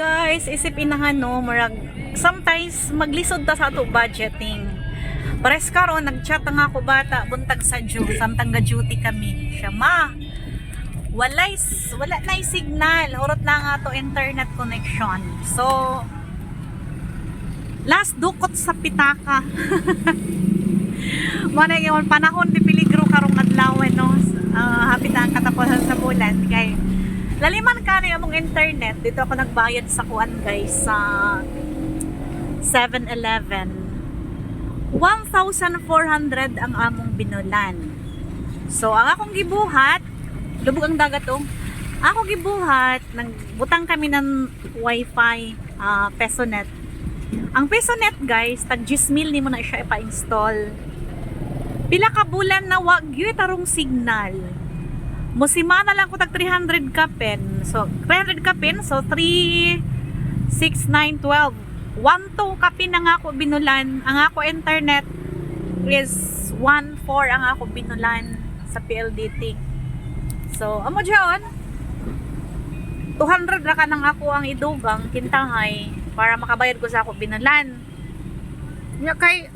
Guys, isip inahan no, murag sometimes maglisod ta sa ato budgeting. Pares karon nagchat nga ako bata buntag sa Diyo, samtang ga duty kami. Siya ma. Walay wala na signal, urot na nga to internet connection. So last dukot sa pitaka. Mana yung panahon di peligro karong adlaw no. Uh, hapit na ang katapusan sa bulan kay Laliman ka na among internet. Dito ako nagbayad sa kuan guys sa 7-Eleven. 1,400 ang among binulan. So, ang akong gibuhat, lubog ang dagat oh. Ako gibuhat, nagbutang kami ng wifi ah, Pesonet. Ang Pesonet guys, tag 10 mil ni mo na siya ipa-install. Pila ka bulan na wag gyud tarong signal. Musimana lang ko tag 300 ka pen. So, 300 ka pen. So, 3, 6, 9, 12. 1, 2 ka pin ang ako binulan. Ang ako internet is 1, 4 ang ako binulan sa PLDT. So, amo dyan. 200 ra ka nang ako ang idugang kintahay para makabayad ko sa ako binulan. Nya kay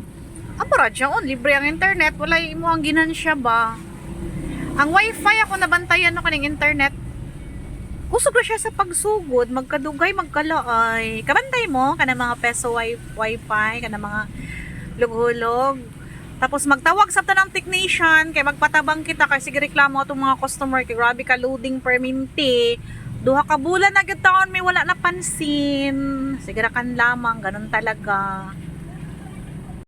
amo ra dyan, libre ang internet, wala imo ang ginansya ba? Ang wifi ako nabantayan ako ng internet. Kusog na siya sa pagsugod, magkadugay, magkalaay. Kabantay mo, kana mga peso wi- wifi, kana mga lughulog. Tapos magtawag sa tanang technician, kay magpatabang kita, kay sige reklamo atong mga customer, kay grabe ka loading per minute. Duha ka bulan na gyud taon may wala na pansin. Sige ra kan lamang, ganun talaga.